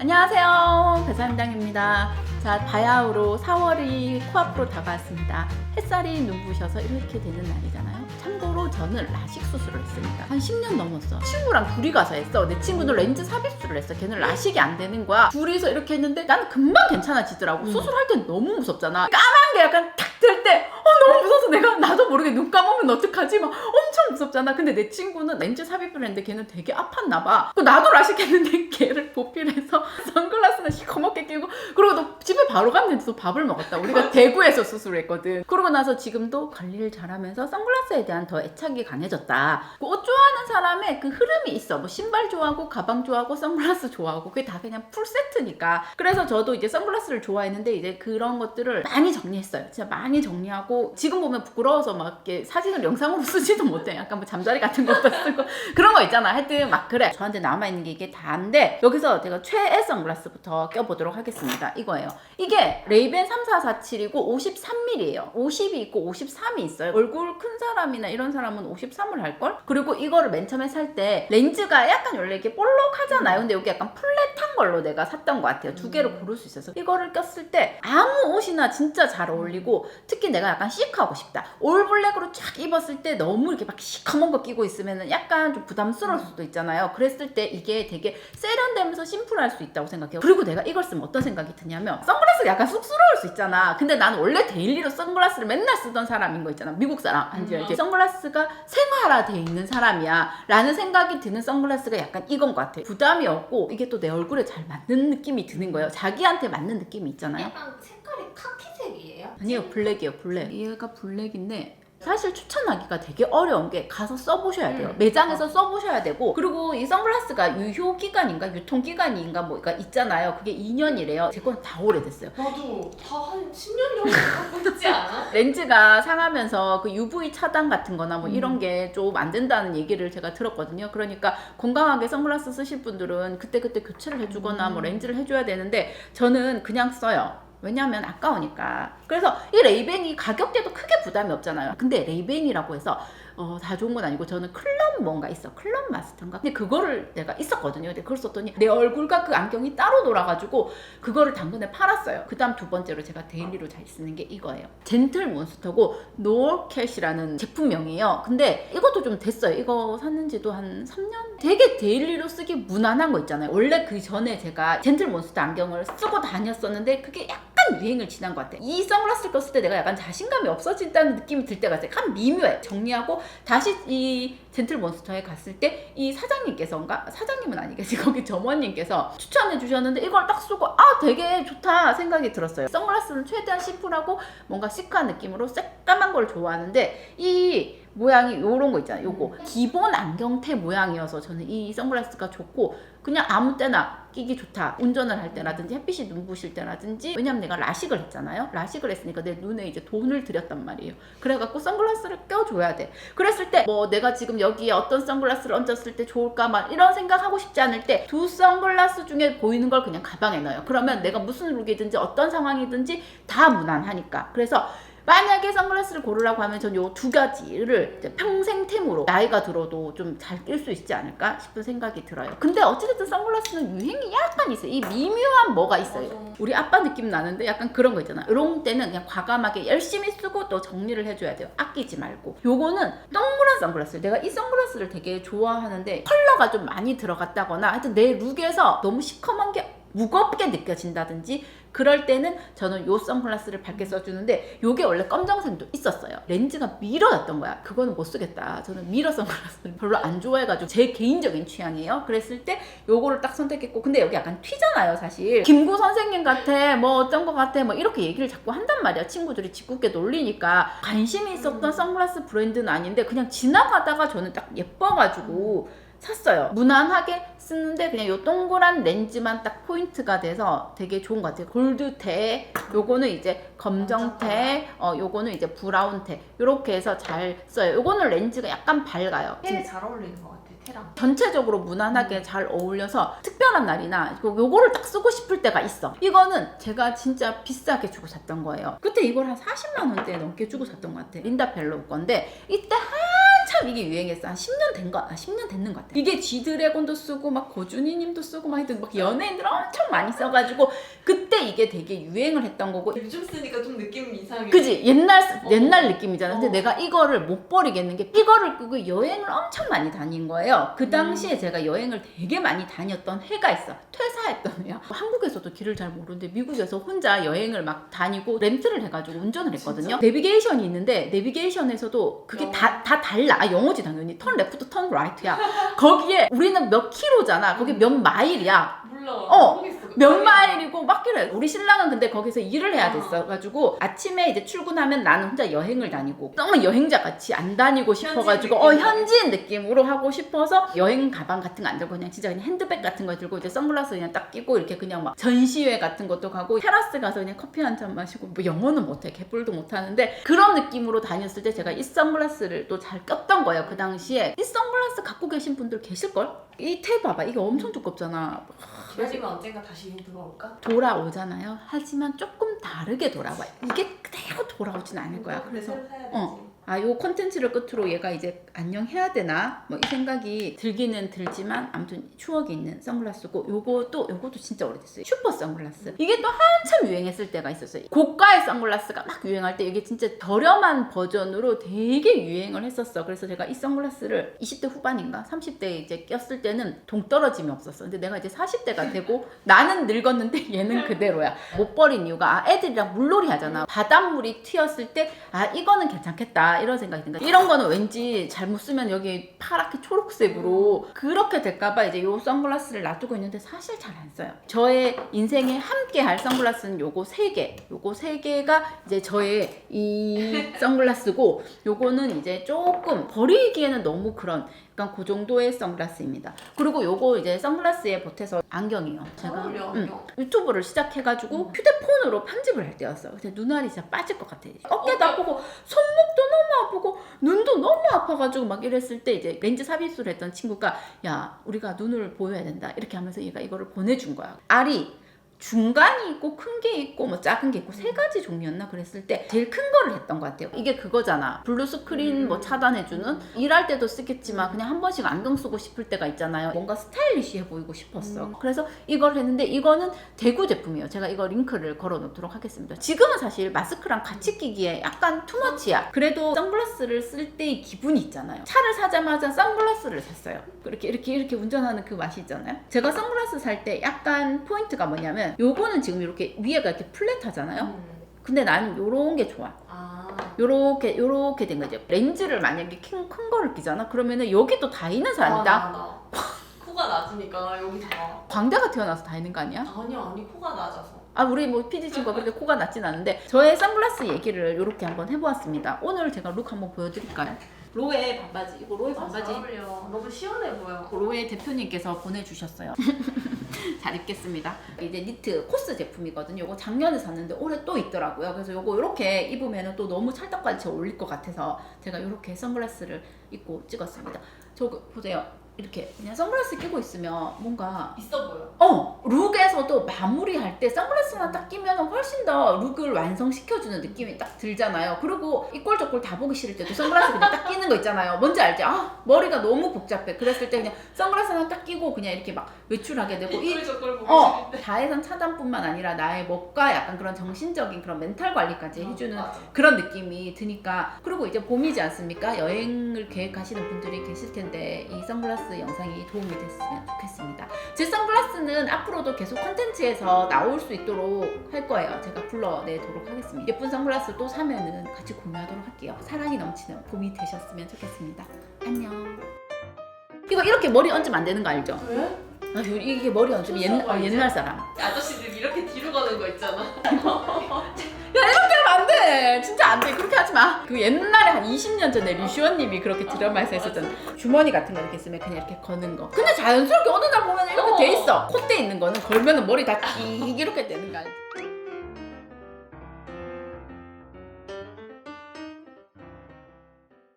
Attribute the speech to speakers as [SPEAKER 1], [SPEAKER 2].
[SPEAKER 1] 안녕하세요. 배사임당입니다. 자, 바야흐로 4월이 코앞으로 다가왔습니다. 햇살이 눈부셔서 이렇게 되는 날이잖아요. 참고로 저는 라식 수술을 했습니다. 한 10년 넘었어. 친구랑 둘이 가서 했어. 내 친구는 렌즈 삽입술을 했어. 걔는 라식이 안 되는 거야. 둘이서 이렇게 했는데 나는 금방 괜찮아지더라고.
[SPEAKER 2] 음.
[SPEAKER 1] 수술할 땐 너무 무섭잖아. 까만 게 약간 탁 들 때, 어, 너무 무서워서 내가 나도 모르게 눈 감으면 어떡하지? 막 엄청 무섭잖아. 근데 내 친구는 렌즈 삽입을 했는데 걔는 되게 아팠나 봐. 그 나도 라식 했는데 걔를 보필해서 선글라스는 시커멓게 끼고 그리고 또 집에 바로 갔는데 또 밥을 먹었다. 우리가 대구에서 수술했거든. 그러고 나서 지금도 관리를 잘하면서 선글라스에 대한 더 애착이 강해졌다. 그옷 좋아하는 사람의 그 흐름이 있어. 뭐 신발 좋아하고 가방 좋아하고 선글라스 좋아하고 그게 다 그냥 풀 세트니까. 그래서 저도 이제 선글라스를 좋아했는데 이제 그런 것들을 많이 정리했어요. 진짜 많이 정리하고 지금 보면 부끄러워서 막 이렇게 사진을 영상으로 쓰지도 못해. 약간 뭐 잠자리 같은 것도 쓰고 그런 거 있잖아. 하여튼 막 그래. 저한테 남아 있는 게 이게 다인데 여기서 제가 최애 선글라스부터 껴보도록 하겠습니다. 이거예요. 이게 레이벤 3447이고 53mm예요. 50이 있고 53이 있어요. 얼굴 큰 사람이나 이런 사람은 53을 할 걸? 그리고 이거를 맨 처음에 살 때 렌즈가 약간 원래 이렇게 볼록하잖아요. 근데 여기 약간 플랫한 걸로 내가 샀던 것 같아요. 두 개를 고를 수 있어서. 이거를 꼈을 때 아무 옷이나 진짜 잘 어울리고 특히 내가 약간 시크하고 싶다. 올 블랙으로 쫙 입었을 때 너무 이렇게 막 시커먼 거 끼고 있으면 약간 좀 부담스러울 수도 있잖아요. 그랬을 때 이게 되게 세련되면서 심플할 수 있다고 생각해요. 그리고 내가 이걸 쓰면 어떤 생각이 드냐면 선글라스가 약간 쑥스러울 수 있잖아. 근데 나는 원래 데일리로 선글라스를 맨날 쓰던 사람인 거 있잖아. 미국 사람. 아니
[SPEAKER 2] 음.
[SPEAKER 1] 선글라스가 생활화돼 있는 사람이야. 라는 생각이 드는 선글라스가 약간 이건 것 같아. 부담이 없고 이게 또 내 얼굴에 잘 맞는 느낌이 드는 거예요. 자기한테 맞는 느낌이 있잖아요.
[SPEAKER 2] 약간 색 카키색이에요?
[SPEAKER 1] 아니요 블랙이요 블랙 얘가 블랙인데 사실 추천하기가 되게 어려운 게 가서 써보셔야 돼요
[SPEAKER 2] 음.
[SPEAKER 1] 매장에서 써보셔야 되고 그리고 이 선글라스가 유효 기간인가 유통 기간인가 뭐가 있잖아요 그게 2년이래요 제 건 다 오래됐어요
[SPEAKER 2] 나도 다 한 10년 정도 갖고 있지 않아?
[SPEAKER 1] 렌즈가 상하면서 그 UV 차단 같은 거나 뭐
[SPEAKER 2] 음.
[SPEAKER 1] 이런 게 좀 안 된다는 얘기를 제가 들었거든요. 그러니까 건강하게 선글라스 쓰실 분들은 그때 그때 교체를 해주거나 뭐
[SPEAKER 2] 음.
[SPEAKER 1] 렌즈를 해줘야 되는데 저는 그냥 써요. 왜냐하면 아까우니까. 그래서 이 레이벤이 가격대도 크게 부담이 없잖아요. 근데 레이벤이라고 해서 어, 다 좋은 건 아니고 저는 클럽 뭔가 있어. 클럽 마스터인가? 근데 그거를 내가 있었거든요. 근데 그걸 썼더니 내 얼굴과 그 안경이 따로 놀아가지고 그거를 당근에 팔았어요. 그 다음 두 번째로 제가 데일리로 잘 쓰는 게 이거예요. 젠틀 몬스터고 노얼캣이라는 제품명이에요. 근데 이것도 좀 됐어요. 이거 샀는지도 한 3년? 되게 데일리로 쓰기 무난한 거 있잖아요. 원래 그 전에 제가 젠틀 몬스터 안경을 쓰고 다녔었는데 그게 약간 유행을 지난 것 같아. 이 선글라스를 꼈을 때 내가 약간 자신감이 없어진다는 느낌이 들 때가 있어요. 약간 미묘해. 정리하고 다시 이 젠틀 몬스터에 갔을 때 이 사장님께서인가 사장님은 아니겠지 거기 점원님께서 추천해 주셨는데 이걸 딱 쓰고 아 되게 좋다 생각이 들었어요 선글라스는 최대한 심플하고 뭔가 시크한 느낌으로 새까만 걸 좋아하는데 이 모양이 요런 거 있잖아요 요거 기본 안경테 모양이어서 저는 이 선글라스가 좋고 그냥 아무 때나 끼기 좋다. 운전을 할 때라든지 햇빛이 눈부실 때라든지. 왜냐면 내가 라식을 했잖아요. 라식을 했으니까 내 눈에 이제 돈을 들였단 말이에요. 그래갖고 선글라스를 껴줘야 돼. 그랬을 때 뭐 내가 지금 여기에 어떤 선글라스를 얹었을 때 좋을까 막 이런 생각하고 싶지 않을 때 두 선글라스 중에 보이는 걸 그냥 가방에 넣어요. 그러면 내가 무슨 룩이든지 어떤 상황이든지 다 무난하니까. 그래서 만약에 선글라스를 고르라고 하면 전 요 두 가지를 평생템으로 나이가 들어도 좀 잘 낄 수 있지 않을까 싶은 생각이 들어요. 근데 어찌됐든 선글라스는 유행이 약간 있어요. 이 미묘한 뭐가 있어요. 우리 아빠 느낌 나는데 약간 그런 거 있잖아. 이런 때는 그냥 과감하게 열심히 쓰고 또 정리를 해줘야 돼요. 아끼지 말고. 요거는 동그란 선글라스. 내가 이 선글라스를 되게 좋아하는데 컬러가 좀 많이 들어갔다거나 하여튼 내 룩에서 너무 시커먼 게 무겁게 느껴진다든지 그럴 때는 저는 요 선글라스를 밝게 써주는데 요게 원래 검정색도 있었어요. 렌즈가 미러였던 거야. 그거는 못 쓰겠다. 저는 미러 선글라스를 별로 안 좋아해가지고 제 개인적인 취향이에요. 그랬을 때 요거를 딱 선택했고 근데 여기 약간 튀잖아요 사실. 김구 선생님 같아 뭐 어떤 거 같아 뭐 이렇게 얘기를 자꾸 한단 말이야. 친구들이 짓궂게 놀리니까. 관심이 있었던 선글라스 브랜드는 아닌데 그냥 지나가다가 저는 딱 예뻐가지고 샀어요. 무난하게 쓰는데 그냥 요 동그란 렌즈만 딱 포인트가 돼서 되게 좋은 것 같아요. 골드테, 요거는 이제 검정테, 어 요거는 이제 브라운테 요렇게 해서 잘 써요. 요거는 렌즈가 약간 밝아요.
[SPEAKER 2] 되게 잘 어울리는 것 같아 테랑
[SPEAKER 1] 전체적으로 무난하게 잘 어울려서 특별한 날이나 요- 요거를 딱 쓰고 싶을 때가 있어. 이거는 제가 진짜 비싸게 주고 샀던 거예요. 그때 이걸 한 40만 원대 넘게 주고 샀던 것 같아. 린다 벨로 건데 이때 한참 한참 이게 유행했어. 한 10년 된 거, 아, 10년 됐는 것 같아. 이게 G드래곤도 쓰고 막 고준희님도 쓰고 막 하여튼 막 연예인들 엄청 많이 써가지고 그때 이게 되게 유행을 했던 거고.
[SPEAKER 2] 요즘 쓰니까 좀 느낌 이상해.
[SPEAKER 1] 그지 옛날 쓰-
[SPEAKER 2] 어.
[SPEAKER 1] 옛날 느낌이잖아. 근데
[SPEAKER 2] 어.
[SPEAKER 1] 내가 이거를 못 버리겠는 게 이거를 끄고 여행을 엄청 많이 다닌 거예요. 그 당시에 제가 여행을 되게 많이 다녔던 해가 있어. 퇴사했던 해야. 한국에서도 길을 잘 모르는데 미국에서 혼자 여행을 막 다니고 렌트를 해가지고 운전을 했거든요.
[SPEAKER 2] 진짜?
[SPEAKER 1] 내비게이션이 있는데 내비게이션에서도 그게
[SPEAKER 2] 영어.
[SPEAKER 1] 다, 다 달라. 아, 영어지 당연히. 턴 레프트, 턴 라이트야. 거기에 우리는 몇 킬로잖아. 거기 몇 마일이야.
[SPEAKER 2] 몰라.
[SPEAKER 1] 어,
[SPEAKER 2] 모르겠어.
[SPEAKER 1] 몇 마일이고 막 그래. 우리 신랑은 근데 거기서 일을 해야 됐어가지고 아침에 이제 출근하면 나는 혼자 여행을 다니고 너무 여행자 같이 안 다니고 싶어가지고 어. 현지인 느낌으로 하고 싶어서 여행 가방 같은 거 안 들고 그냥 진짜 그냥 핸드백 같은 거 들고 이제 선글라스 그냥 딱 끼고 이렇게 그냥 막 전시회 같은 것도 가고 테라스 가서 그냥 커피 한 잔 마시고 뭐 영어는 못해 개뿔도 못하는데 그런 느낌으로 다녔을 때 제가 이 선글라스를 또 잘 꼈던 거예요 그 당시에 이 선글라스 갖고 계신 분들 계실걸? 이 테 봐봐 이게 엄청 두껍잖아
[SPEAKER 2] 기다리면 언젠가 다시 돌아올까?
[SPEAKER 1] 돌아오잖아요. 하지만 조금 다르게 돌아와요. 이게 그대로 돌아오진 않을 거야. 그래서. 어. 아, 요 콘텐츠를 끝으로 얘가 이제 안녕 해야 되나? 뭐 이 생각이 들기는 들지만 아무튼 추억이 있는 선글라스고 요것도 요것도 진짜 오래됐어요. 슈퍼 선글라스. 이게 또 한참 유행했을 때가 있었어요. 고가의 선글라스가 막 유행할 때 이게 진짜 저렴한 버전으로 되게 유행을 했었어. 그래서 제가 이 선글라스를 20대 후반인가 30대에 이제 꼈을 때는 동떨어짐이 없었어. 근데 내가 이제 40대가 되고 나는 늙었는데 얘는 그대로야. 못 버린 이유가 아, 애들이랑 물놀이 하잖아. 바닷물이 튀었을 때 아 이거는 괜찮겠다 이런 생각이 든다. 이런 거는 왠지 잘못 쓰면 여기 파랗게 초록색으로 그렇게 될까봐 이제 요 선글라스를 놔두고 있는데 사실 잘 안 써요. 저의 인생에 함께 할 선글라스는 요거 세 개. 요거 세 개가 이제 저의 이 선글라스고 요거는 이제 조금 버리기에는 너무 그런 약간 그 정도의 선글라스입니다. 그리고 요거 이제 선글라스에 보태서 안경이에요. 제가
[SPEAKER 2] 어울려,
[SPEAKER 1] 음,
[SPEAKER 2] 안경.
[SPEAKER 1] 유튜브를 시작해가지고 휴대폰으로 편집을 할 때였어요. 근데 눈알이 진짜 빠질 것 같아. 어깨도 아프고 손목도 너무 아프고 눈도 너무 아파가지고 막 이랬을 때 이제 렌즈 삽입술을 했던 친구가 야 우리가 눈을 보여야 된다 이렇게 하면서 얘가 이거를 보내준 거야. 알이 중간이 있고 큰 게 있고 뭐 작은 게 있고 세 가지 종류였나 그랬을 때 제일 큰 거를 했던 것 같아요. 이게 그거잖아. 블루 스크린 뭐 차단해주는 일할 때도 쓰겠지만 그냥 한 번씩 안경 쓰고 싶을 때가 있잖아요. 뭔가 스타일리시해 보이고 싶었어.
[SPEAKER 2] 음.
[SPEAKER 1] 그래서 이걸 했는데 이거는 대구 제품이에요. 제가 이거 링크를 걸어 놓도록 하겠습니다. 지금은 사실 마스크랑 같이 끼기에 약간 투머치야. 그래도 선글라스를 쓸 때의 기분이 있잖아요. 차를 사자마자 선글라스를 샀어요. 이렇게 이렇게 이렇게 운전하는 그 맛이 있잖아요. 제가 선글라스 살 때 약간 포인트가 뭐냐면 요거는 지금 이렇게 위에가 이렇게 플랫하잖아요.
[SPEAKER 2] 음.
[SPEAKER 1] 근데 나는 요런 게 좋아.
[SPEAKER 2] 아.
[SPEAKER 1] 요렇게 요렇게 된 거죠. 렌즈를 만약에 큰, 큰 거를 끼잖아. 그러면은 여기 또 다 있는 사람이다.
[SPEAKER 2] 아, 나, 나. 코가 낮으니까 여기 다.
[SPEAKER 1] 광대가 태어나서 다 있는 거 아니야?
[SPEAKER 2] 아니 아니 코가 낮아서.
[SPEAKER 1] 아 우리 뭐 PD 친구가 그렇게 코가 낮진 않은데 저의 선글라스 얘기를 이렇게 한번 해보았습니다. 오늘 제가 룩 한번 보여드릴까요? 로에 반바지 이거 로에
[SPEAKER 2] 잘
[SPEAKER 1] 반바지
[SPEAKER 2] 어울려. 너무 시원해 보여.
[SPEAKER 1] 로에 대표님께서 보내주셨어요. 잘 입겠습니다. 이제 니트 코스 제품이거든요. 이거 작년에 샀는데 올해 또 있더라고요. 그래서 이거 이렇게 입으면 또 너무 찰떡같이 어울릴 것 같아서 제가 이렇게 선글라스를 입고 찍었습니다. 저거 보세요. 이렇게 그냥 선글라스 끼고 있으면 뭔가
[SPEAKER 2] 있어 보여.
[SPEAKER 1] 어 룩에서도 마무리할 때 선글라스만 딱 끼면 훨씬 더 룩을 완성시켜주는 느낌이 딱 들잖아요. 그리고 이꼴 저꼴 다 보기 싫을 때도 선글라스 그냥 딱 끼는 거 있잖아요. 뭔지 알지? 아 머리가 너무 복잡해. 그랬을 때 그냥 선글라스만 딱 끼고 그냥 이렇게 막 외출하게 되고 이
[SPEAKER 2] 이걸 저걸 보고
[SPEAKER 1] 어,
[SPEAKER 2] 싶은데.
[SPEAKER 1] 자외선 차단뿐만 아니라 나의 먹과 약간 그런 정신적인 그런 멘탈 관리까지 해주는
[SPEAKER 2] 맞아.
[SPEAKER 1] 그런 느낌이 드니까 그리고 이제 봄이지 않습니까? 여행을 계획하시는 분들이 계실 텐데 이 선글라스 영상이 도움이 됐으면 좋겠습니다. 제 선글라스는 앞으로도 계속 컨텐츠에서 나올 수 있도록 할 거예요. 제가 불러내도록 하겠습니다. 예쁜 선글라스 또 사면은 같이 공유하도록 할게요. 사랑이 넘치는 봄이 되셨으면 좋겠습니다. 안녕. 이거 이렇게 머리 얹으면 안 되는 거 알죠?
[SPEAKER 2] 왜?
[SPEAKER 1] 아, 이게 머리 얹으면 옛날, 어, 옛날 사람.
[SPEAKER 2] 아저씨들 이렇게 뒤로 가는 거 있잖아.
[SPEAKER 1] 안 돼. 진짜 안 돼. 하지 마. 그 옛날에 한 20년 전에 류시원님이 그렇게 드라마에서 했었잖아. 주머니 같은 거 이렇게 쓰면 그냥 이렇게 거는 거. 근데 자연스럽게 어느 날 보면 이렇게 돼 있어. 콧대 있는 거는 걸면은 머리 다 기- 이렇게 되는 거 알지?